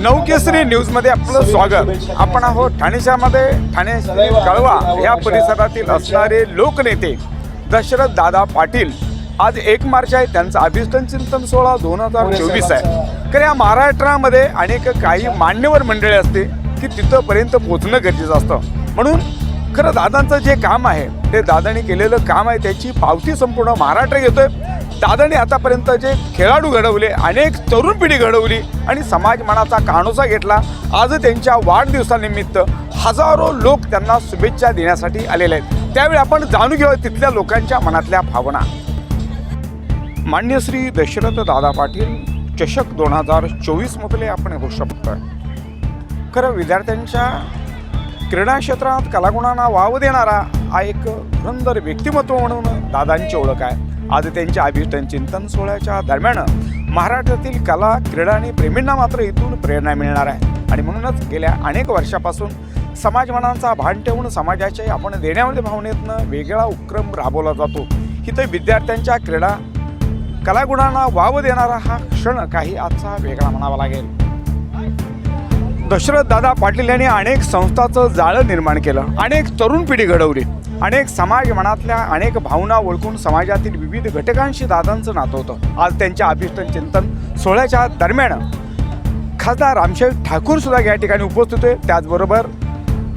नवकेसरी न्यूजमध्ये आपलं स्वागत. आपण आहोत ठाणे शहरामध्ये ठाणे कळवा या परिसरातील असणारे लोकनेते दशरथ दादा पाटील. आज एक मार्च आहे त्यांचा अभिष्टन चिंतन सोहळा दोन हजार चोवीस आहे. तर या महाराष्ट्रामध्ये अनेक काही मान्यवर मंडळी असते की तिथंपर्यंत पोहोचणं गरजेचं असतं. म्हणून खरं दादांचं जे काम आहे ते दादांनी केलेलं काम आहे त्याची पावती संपूर्ण महाराष्ट्र घेतोय. दादाने आतापर्यंत जे खेळाडू घडवले अनेक तरुण पिढी घडवली आणि समाज मनाचा कानोसा घेतला आज त्यांच्या वाढदिवसानिमित्त हजारो लोक त्यांना शुभेच्छा देण्यासाठी आलेले आहेत. त्यावेळी आपण जाणून घेऊया तिथल्या लोकांच्या मनातल्या भावना. मान्य श्री दशरथ दादा पाटील चषक दोन हजार चोवीसमधले आपण होऊ गोष्ट बघतोय. खरं विद्यार्थ्यांच्या क्रीडा क्षेत्रात कलागुणांना वाव देणारा हा एक सुंदर व्यक्तिमत्व म्हणून दादांची ओळख आहे. आज त्यांच्या अभिष्टन चिंतन सोहळ्याच्या दरम्यान महाराष्ट्रातील कला क्रीडा आणि प्रेमींना मात्र इथून प्रेरणा मिळणार आहे. आणि म्हणूनच गेल्या अनेक वर्षापासून समाज मनांचा भान ठेवून समाजाचे आपण देण्यामध्ये भावनेतनं वेगळा उपक्रम राबवला जातो. इथं विद्यार्थ्यांच्या क्रीडा कलागुणांना वाव देणारा हा क्षण काही आजचा वेगळा म्हणावा लागेल. दशरथ दादा पाटील यांनी अनेक संस्थांचं जाळं निर्माण केलं. अनेक तरुण पिढी घडवली. अनेक समाज मनातल्या अनेक भावना ओळखून समाजातील विविध घटकांशी दादांचं नातं होतं. आज त्यांच्या अभिष्ट चिंतन सोहळ्याच्या दरम्यान खासदार रामशेव ठाकूर सुद्धा या ठिकाणी उपस्थित होते. त्याचबरोबर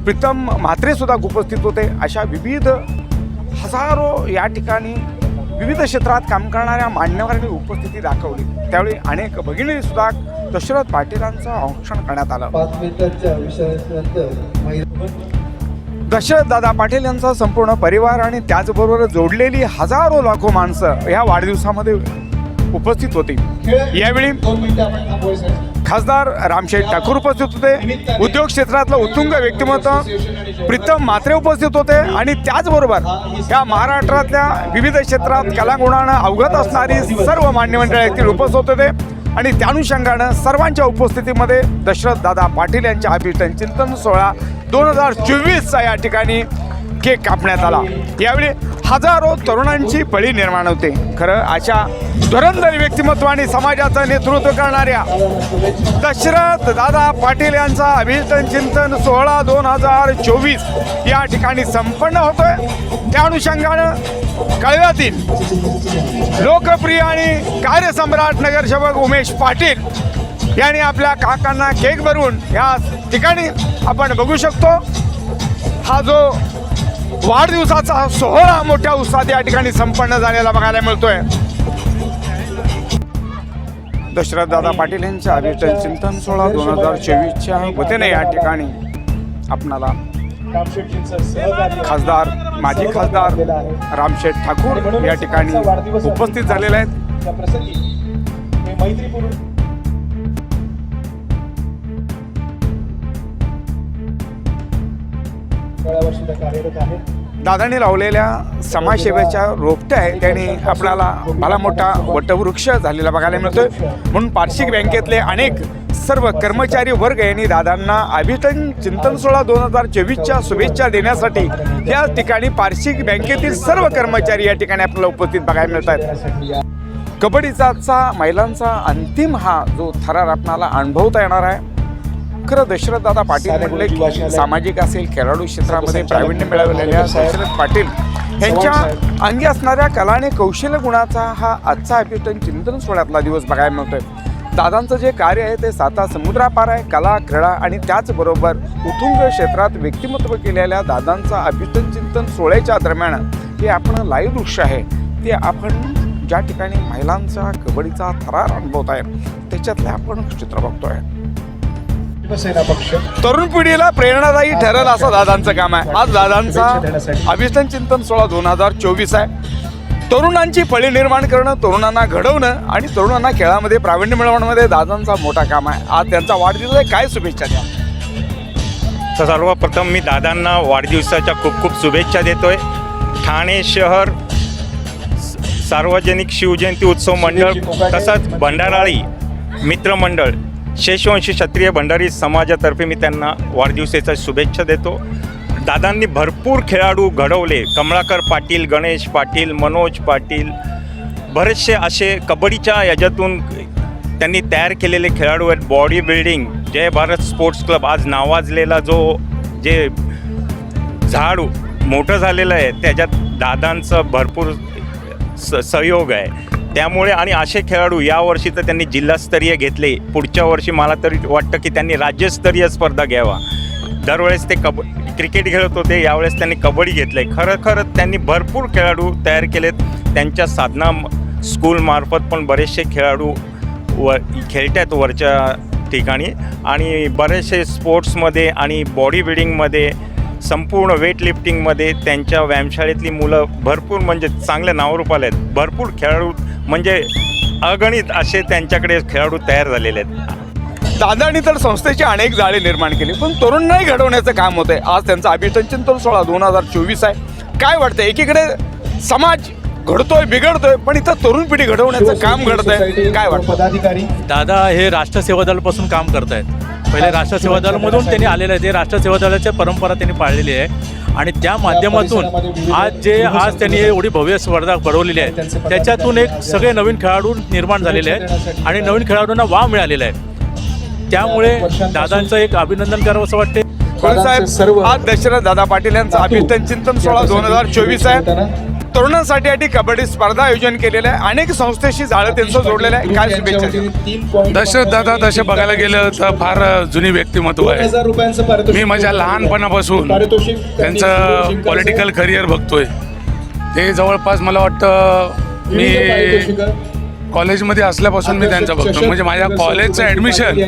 प्रीतम म्हात्रे सुद्धा उपस्थित होते. अशा विविध हजारो या ठिकाणी विविध क्षेत्रात काम करणाऱ्या मान्यवरांनी उपस्थिती दाखवली. त्यावेळी अनेक भगिनी सुद्धा दशरथ पाटीलांचं औक्षण करण्यात आलं. पाच दशरथ दादा पाटील यांचा संपूर्ण परिवार आणि त्याचबरोबर जोडलेली हजारो लाखो माणसं या वाढदिवसामध्ये उपस्थित होती. यावेळी खासदार रामशेठ ठाकूर उपस्थित होते. उद्योग क्षेत्रातलं उत्तुंग व्यक्तिमत्व प्रीतम मात्रे उपस्थित होते आणि त्याचबरोबर या महाराष्ट्रातल्या विविध क्षेत्रात कलागुणानं अवगत असणारी सर्व मान्यमंडळ येथील उपस्थित होते. आणि त्या अनुषंगानं सर्वांच्या उपस्थितीमध्ये दशरथ दादा पाटील यांच्या अभिष्टन चिंतन सोहळा दोन हजार चोवीसचा या ठिकाणी केक कापण्यात आला. यावेळी हजारो तरुणांची पळी निर्माण होते. खरं अशा धुरंधर व्यक्तिमत्व आणि समाजाचं नेतृत्व करणाऱ्या दशरथ दादा पाटील यांचा अभिष्टन चिंतन सोहळा दोन हजार चोवीस या ठिकाणी संपन्न होतोय. त्या अनुषंगानं कळव्यातील लोकप्रिय आणि कार्यसम्राट नगरसेवक उमेश पाटील यांनी आपल्या काकांना केक भरून या ठिकाणी आपण बघू शकतो. हा जो वाढदिवसाचा सोहळा मोठ्या उत्साहात या ठिकाणी संपन्न झालेला बघायला मिळतोय. दशरथ दादा पाटील यांच्या अभिष्टन चिंतन सोहळा दोन हजार चोवीसच्या वतीने या ठिकाणी आपणाला खासदार माजी खासदार रामशेठ ठाकूर या ठिकाणी उपस्थित झालेले आहेत. सोळा वर्ष कार्यरत दादांनी लावलेल्या समाजसेवेच्या रोपट्या आहे. त्याने आपल्याला भला मोठा वटवृक्ष झालेला बघायला मिळतोय. म्हणून पार्शिक बँकेतले अनेक सर्व कर्मचारी वर्ग यांनी दादांना अभिटन चिंतन सोहळा दोन हजार चोवीसच्या शुभेच्छा देण्यासाठी या ठिकाणी पार्शिक बँकेतील सर्व कर्मचारी या ठिकाणी आपल्याला उपस्थित बघायला मिळत आहेत कबड्डीचा महिलांचा अंतिम हा जो थरार आपणाला अनुभवता येणार आहे. खरं दशरथ दादा पाटील म्हटले की सामाजिक असेल खेळाडू क्षेत्रामध्ये प्रावीण्य मिळवलेल्या दशरथ पाटील यांच्या अंगी असणाऱ्या कला आणि कौशल्य गुणाचा हा आजचा अभिटन चिंतन सोहळ्यातला दिवस बघायला मिळतोय. दादांचं जे कार्य आहे ते साता समुद्रापार आहे. कला क्रीडा आणि त्याचबरोबर उतुंग क्षेत्रात व्यक्तिमत्व केलेल्या दादांचा अभिटन चिंतन सोहळ्याच्या दरम्यान हे आपण लाईव्ह दृश्य आहे. ते आपण ज्या ठिकाणी महिलांचा कबड्डीचा थरार अनुभवत आहे त्याच्यातले आपण चित्र बघतोय. शिवसेना पक्ष. तरुण पिढीला प्रेरणादायी ठरेल असं दादांचं काम आहे. आज दादांचा अभिष्टन चिंतन सोळा दोन हजार चोवीस आहे. तरुणांची फळी निर्माण करणं तरुणांना घडवणं आणि तरुणांना खेळामध्ये प्रावीण्य मिळवण्यामध्ये दादांचा मोठा काम आहे. आज त्यांचा वाढदिवस आहे. काय शुभेच्छा द्या? तर सर्वप्रथम मी दादांना वाढदिवसाच्या खूप खूप शुभेच्छा देतोय. ठाणे शहर सार्वजनिक शिवजयंती उत्सव मंडळ तसंच भंडाराळी मित्रमंडळ शेषवंशी क्षत्रिय भंडारी समाजातर्फे मी त्यांना वाढदिवसाच्या शुभेच्छा देतो. दादांनी भरपूर खेळाडू घडवले. कमळाकर पाटील गणेश पाटील मनोज पाटील. बरेचसे असे कबड्डीच्या याच्यातून त्यांनी तयार केलेले खेळाडू आहेत. Body building Jai Bharat sports club. आज नावाजलेला जो जे झाड मोठं झालेलं आहे त्याच्यात दादांचं भरपूर स सहयोग आहे. त्यामुळे आणि असे खेळाडू यावर्षी तर त्यांनी जिल्हास्तरीय घेतले. पुढच्या वर्षी मला तरी वाटतं की त्यांनी राज्यस्तरीय स्पर्धा घ्यावा. दरवेळेस ते कब क्रिकेट खेळत होते यावेळेस त्यांनी कबड्डी घेतलं आहे खरं खरं त्यांनी भरपूर खेळाडू तयार केलेत. त्यांच्या साधना स्कूलमार्फत पण बरेचसे खेळाडू व खेळत आहेत वरच्या ठिकाणी. आणि बरेचसे स्पोर्ट्समध्ये आणि बॉडी बिल्डिंगमध्ये संपूर्ण वेट लिफ्टिंगमध्ये त्यांच्या व्यायामशाळेतली मुलं भरपूर म्हणजे चांगल्या नावरूपाला आहेत. भरपूर खेळाडू म्हणजे अगणित असे त्यांच्याकडे खेळाडू तयार झालेले आहेत. दादांनी तर संस्थेची अनेक जाळे निर्माण केली पण तरुणाई घडवण्याचं काम होतंय. आज त्यांचा अभिष्ट चिंतन सोहळा दोन हजार चोवीस आहे. काय वाटतं एकीकडे समाज घडतोय बिघडतोय पण इथं तरुण पिढी घडवण्याचं काम घडतंय. काय वाटतं पदाधिकारी. दादा हे राष्ट्र सेवा दलापासून काम करत आहेत पहिले राष्ट्र सेवा दलामधून त्यांनी आलेले आहेत. ते राष्ट्र सेवा दलाची परंपरा त्यांनी पाळलेली आहे. आणि त्या माध्यमातून आज जे आज त्यांनी एवढी भव्य स्पर्धा भरवलेली आहे त्याच्यातून एक सगळे नवीन खेळाडू निर्माण झालेले आहेत आणि नवीन खेळाडूंना वाव मिळालेला आहे. त्यामुळे दादांचं एक अभिनंदन करावं असं वाटते साहेब आज दशरथ दादा पाटील यांचा अभिष्ट चिंतन सोहळा दोन हजार चोवीस आहे. तरुणांसाठी याठी कबड्डी स्पर्धा आयोजन केलेलं आहे. अनेक संस्थेशी जाळं त्यांचं जोडलेलं आहे. काय शुभेच्छा? दशरथ दादा तसे बघायला गेलं तर फार जुनी व्यक्तिमत्व आहे. हजार रुपयांचं पारितोषिक मी माझ्या लहानपणापासून त्यांचं पॉलिटिकल. करिअर बघतोय. ते जवळपास मला वाटतं मी कॉलेजमध्ये असल्यापासून मी त्यांचं बघतो. म्हणजे माझ्या कॉलेजचं ॲडमिशन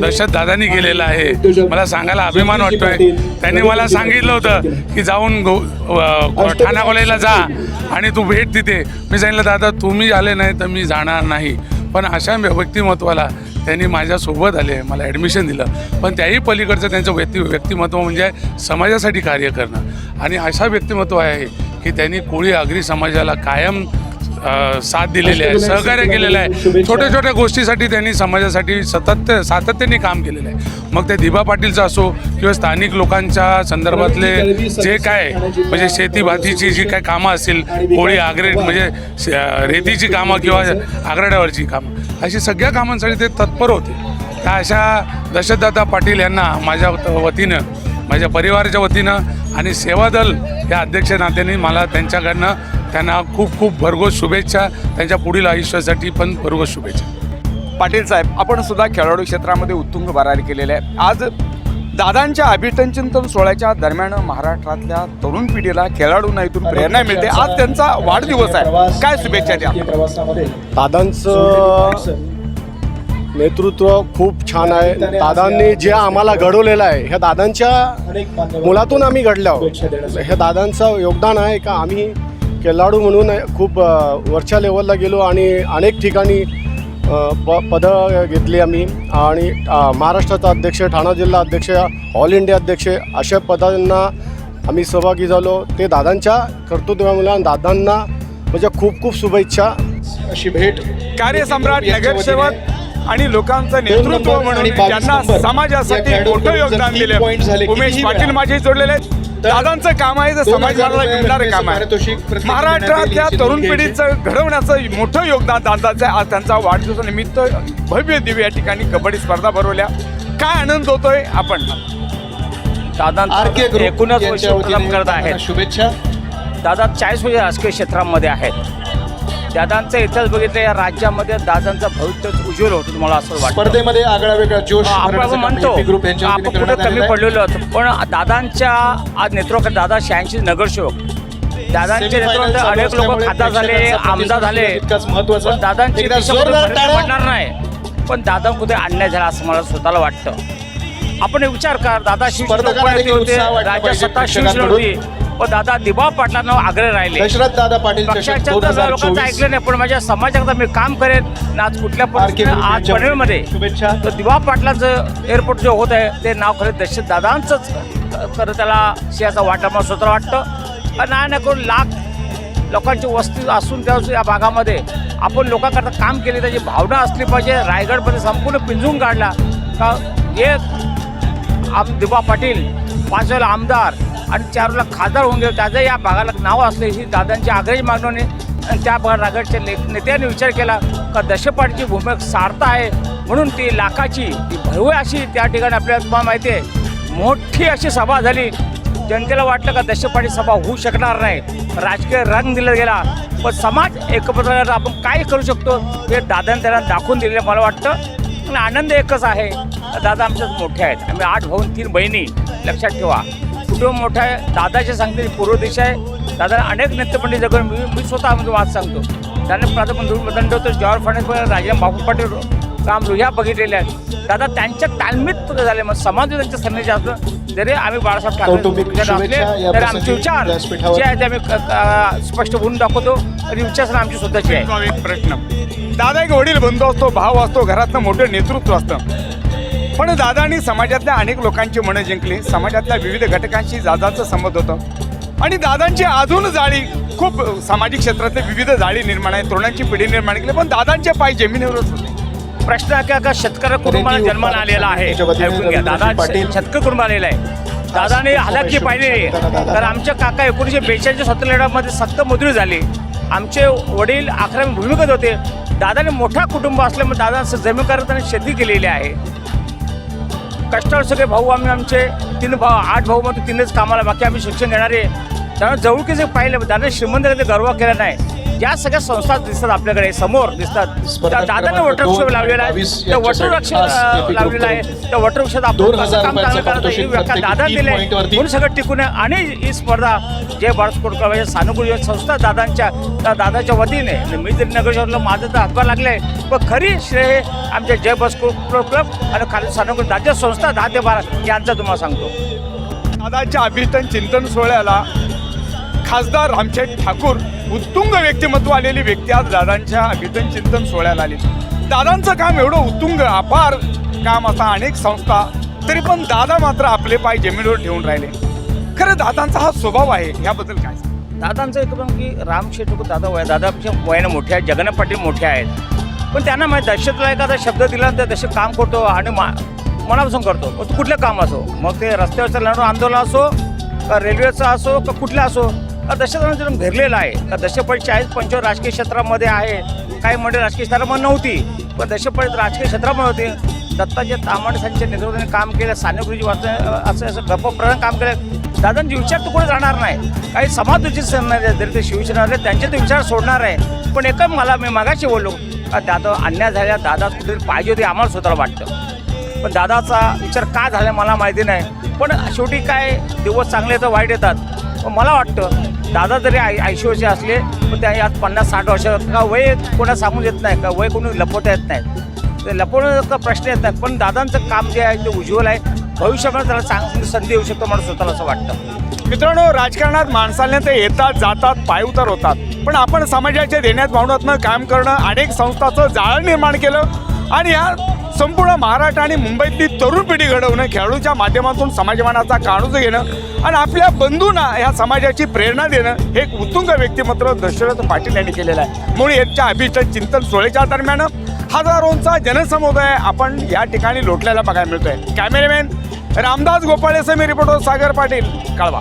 दशरथ दादानी केलेलं आहे. मला सांगायला अभिमान वाटतोय. त्यांनी मला सांगितलं होतं की जाऊन ठाणा कॉलेजला जा आणि तू भेट तिथे. मी सांगितलं दादा तुम्ही आले नाही तर मी जाणार नाही. पण अशा व्यक्तिमत्वाला त्यांनी माझ्यासोबत आले मला ॲडमिशन दिलं. पण त्याही पलीकडचं त्यांचं व्यक्ती व्यक्तिमत्व म्हणजे समाजासाठी कार्य करणं. आणि अशा व्यक्तिमत्व आहे की त्यांनी कोळी आगरी समाजाला कायम साथ दिलेली आहे सहकार्य केलेलं आहे. छोट्या छोट्या गोष्टीसाठी त्यांनी समाजासाठी सतत सातत्याने काम केलेलं आहे. मग ते दिबा पाटीलचं असो किंवा स्थानिक लोकांच्या संदर्भातले जे काय म्हणजे शेती भातीची जी काय कामं असतील कोळी आग्रे म्हणजे रेतीची कामं किंवा आग्राड्यावरची कामं अशी सगळ्या कामांसाठी ते तत्पर होते. त्या अशा दशरथदादा पाटील यांना माझ्या वतीनं माझ्या परिवाराच्या वतीनं आणि सेवादल या अध्यक्ष नात्याने मला त्यांच्याकडनं त्यांना खूप खूप भरघोस शुभेच्छा. त्यांच्या पुढील आयुष्यासाठी पण भरघोस शुभेच्छा. पाटील साहेब आपण सुद्धा खेळाडू क्षेत्रामध्ये उत्तुंग भरारी केलेले आहे आज दादांच्या अभिष्टन चिंतन सोहळ्याच्या दरम्यान महाराष्ट्रातल्या तरुण पिढीला खेळाडूंना इथून प्रेरणा मिळते. आज त्यांचा वाढदिवस आहे. काय शुभेच्छा द्या? दादांचं नेतृत्व खूप छान आहे. दादांनी जे आम्हाला घडवलेलं आहे ह्या दादांच्या मुलातून आम्ही घडलो शुभेच्छा देण्यासाठी. हे दादांचं योगदान आहे का? आम्ही खेळाडू म्हणून खूप वरच्या लेवलला गेलो आणि अनेक ठिकाणी प पदं घेतली आम्ही. आणि महाराष्ट्राचा अध्यक्ष ठाणा जिल्हा अध्यक्ष ऑल इंडिया अध्यक्ष अशा पदांना आम्ही सहभागी झालो. ते दादांच्या कर्तृत्वामुळे आणि दादांना म्हणजे खूप खूप शुभेच्छा. अशी भेट कार्यसम्राट नगरसेवक आणि लोकांचं नेतृत्व म्हणून समाजासाठी मोठं योगदान दिले. उमेश पाटील. माझे जोडलेले आहेत. दादांचं काम आहे हजार समाजाला विकणारं काम आहे. महाराष्ट्रातल्या. तरुण. पिढीचं घडवण्याचं मोठं योगदान दादाचं आहे. आज त्यांचा वाढदिवसानिमित्त भव्य दिव्य या ठिकाणी कबड्डी स्पर्धा भरवल्या. काय आनंद होतोय आपण? ग्रुप एकूणच करत आहेत. शुभेच्छा. दादा चाळीस वर्ष राजकीय क्षेत्रामध्ये आहेत. दादांचा इतिहास बघितलं या राज्यामध्ये दादांचं भविष्य उज्ज्वल होतं तुम्हाला असं वाटतं स्पर्धेमध्ये आगळा वेगळा जोश आपण भरण्याचं काम म्हणतो AP ग्रुप यांच्या आपण वतीने कुठे करण्यात कमी आलेलं आहे. पडलेलो होतो पण दादांच्या आज नेतृत्वात दादा शहाऐंशी नगरसेवक Semi-final नेतृत्वात चालू अनेक लोक असल्यामुळे खासदार झाले प्रेक्षकांचा आमदार झाले प्रतिसाद तितकाच महत्त्वाचा. पण दादांची एकदा दिशा जोरदार कुठे टाळ्या. पडणार नाही पण दादा कुठे अन्याय झाला असं मला स्वतःला वाटतं आपण विचार कर दादा स्पर्धकांना शिवसेना देखील होते उत्साह वाटला राज्य पाहिजे सत्ता शिवसेना होती पण दादा दिबा पाटलांना आग्रह राहिले. दशरथ दादा पाटील चषक दोन हजार लोकांचं चोवीस ऐकलं नाही पण माझ्या समाजाकरता मी काम करेन. आणि आज कुठल्या परिस्थितीत ग्रुप आज यांच्या पनवेलमध्ये शुभेच्छा. तर दिवा पाटलाचं एअरपोर्ट जे होत आहे ते नाव खरं दशरथ दादांचंच खरं त्याला सिंहाचा वाटा मला स्वतः वाटतं. पण नाही ना करून लाख लोकांची वस्ती असून त्या या भागामध्ये आपण लोकांकरता काम केले त्याची भावना असली पाहिजे. रायगडमध्ये संपूर्ण पिंजून काढला. का एक आम दिबा पाटील पाच वेळेला आमदार आणि चार खासदार होऊन गेले. त्याचं या भागाला नाव असले ही दादांची आग्रही मागणी आणि त्या भाग रागडच्या ले नेत्यांनी विचार केला का दशपाटीची भूमिका सार्थ आहे म्हणून ती लाखाची ती भरवे अशी त्या ठिकाणी आपल्याला तुम्हाला माहिती आहे. मोठी अशी सभा झाली. जनतेला वाटलं का दशपाटी सभा होऊ शकणार नाही. राजकीय रंग दिला गेला. पण समाज एकत्र आपण काय करू शकतो हे दादाने त्यांना दाखवून दिलेलं मला वाटतं. आणि आनंद एकच आहे. दादा आमच्यात मोठे आहेत. आम्ही आठ भाऊ तीन बहिणी. लक्षात ठेवा. कुटुंब मोठं आहे. दादाच्या सांगते पूर्व दिशा आहे. दादा अनेक नेतेमंडळी जगून मी मी स्वतः म्हणजे वाद सांगतो. त्याने प्रधानमंत्री दंड होतो जवाहर फडणवीस राजाराम बापू पाटील राम लोहिया बघितलेले आहेत. दादा त्यांच्या तालमीत झाले. मग समाज त्यांच्या सन्निधी असतो जरी आम्ही बाळासाहेब ठाकरे तरी आमचे विचार. जे आहेत ते आम्ही स्पष्ट बोलून दाखवतो. आणि विचार आमची स्वतःची आहे. एक प्रश्न. दादा एक वडील बंधू असतो भाव असतो घरातनं मोठं नेतृत्व असतं. पण दादानी समाजातल्या अनेक लोकांची मनं जिंकली. समाजातल्या विविध घटकांशी दादाचं संबंध होतं. आणि दादांची अजून जाळी खूप सामाजिक क्षेत्रातले विविध जाळी निर्माण आहे तरुणांची पिढी निर्माण केली पण दादांचे पाय जमिनीवरच होते प्रश्न आहे का? शेतकरी कुटुंबाला जन्माला आलेला आहे. ऐकून घ्या. दादा. शेतकरी कुटुंब आलेला आहे. दादाने हलाखी पाहिलेली आहे तर आमच्या काका एकोणीसशे बेचाळीसच्या स्वतंत्र लढ्यामध्ये सक्त मजुरी झाली. आमचे वडील अकरावी भूमिकेत होते. दादाने मोठा कुटुंब असल्यामुळे दादा जमीन करत आणि शेती केलेली आहे. कष्टावर सगळे भाऊ आम्ही आमचे तीन भाऊ आठ भाऊ मग तीनच कामाला बाकी आम्ही शिक्षण घेणारे त्यामुळे जवळकीच पाहिलं दादा श्रीमंत गर्व केला नाही. ज्या सगळ्या संस्था दिसतात आपल्याकडे समोर दिसतात. स्पर्धा त्या दादाने वटवृक्ष दोन लावलेला आहे. त्या वटवृक्ष लावलेला आहे. त्या वटवृक्षात आपण कसं काम चांगलं ही व्याख्या दादा दिले. म्हणून सगळं टिकून आहे. आणि ही स्पर्धा जे बाळस्कोटकर सानुकूल संस्था दादांच्या त्या दादाच्या वतीने. मी जरी नगरशहरला माझं तर हातभार लागले पण खरी श्रेय हे आमच्या जय बस क्लब आणि खाली सानुकूल राज्य संस्था दहा ते बारा यांचा तुम्हाला सांगतो. दादाच्या अभिष्टन चिंतन सोहळ्याला खासदार रामशेठ ठाकूर उत्तुंग व्यक्तिमत्व आलेली व्यक्ती आज दादांच्या अभितन चिंतन सोहळ्याला आली. दादांचं काम एवढं उत्तुंग अपार काम असा अनेक संस्था तरी पण दादा मात्र आपले पाय जमिनीवर ठेवून राहिले. खरं दादांचा हा स्वभाव आहे ह्याबद्दल काय? दादांचं एकदम की राम शेटू दादा वया दादापेक्षा वयानं मोठे आहेत जगन्नाथ पाटील मोठे आहेत. पण त्यांना माहीत दहशतला एखादा शब्द दिला तर दशक काम करतो आणि मा मनापासून करतो. मग कुठलं काम असो? मग ते रस्त्यावरचं लढणं आंदोलन असो का रेल्वेचं असो का कुठलं असो? का जन्म घरलेला आहे तर दहशतपट चाळीस पंचवीस राजकीय क्षेत्रामध्ये आहे. काही मंडळी राजकीय क्षेत्रामध्ये नव्हती पण दहशतपट राजकीय क्षेत्रामध्ये होते. दत्ताजी तामाणे यांच्या नेतृत्वाने काम केलं सानेगुरुजी वाचन असं असं गप्पप्रधान काम केलं. दादांचे विचार तर कोणी जाणार नाही. काही समाज करणारे नाही जरी ते शिवसेना त्यांचे ते विचार सोडणार आहे. पण एकच मला मी मागाशी बोललो का दादा अन्याय झाल्या दादा कुठेतरी पाहिजे होते आम्हाला स्वतःला वाटतं. पण दादाचा विचार का झाला मला माहिती नाही. पण शेवटी काय दिवस चांगले तर वाईट येतात. पण मला वाटतं दादा जरी ऐ ऐंशी वर्षे असले पण त्या आज पन्नास साठ वर्ष का वय कोणा सांगून येत नाही? का वय कोणी लपवता येत नाही? ते लपवण्याचा प्रश्न येत नाही. पण दादांचं काम जे आहे ते उज्ज्वल आहे. भविष्यामध्ये त्याला चांगली संधी येऊ शकतो मला स्वतःला असं वाटतं. मित्रांनो राजकारणात माणसाने ते येतात जातात पायउतार होतात. पण आपण समाजाच्या देण्यात भावनातनं काम करणं अनेक संस्थाचं जाळं निर्माण केलं. आणि या संपूर्ण महाराष्ट्र आणि मुंबईतली तरुण पिढी घडवणं खेळाडूच्या माध्यमातून समाजमानाचा काणूज घेणं आणि आपल्या बंधूंना ह्या समाजाची प्रेरणा देणं हे एक उत्तुंग व्यक्तिमत्व दशरथ पाटील यांनी केलेलं आहे. म्हणून यांच्या अभिष्ट चिंतन सोहळ्याच्या दरम्यान हजारोंचा जनसमुदाय आपण या ठिकाणी लोटल्याला बघायला मिळतोय. कॅमेरामॅन रामदास गोपाळेसह मी रिपोर्टर सागर पाटील कळवा.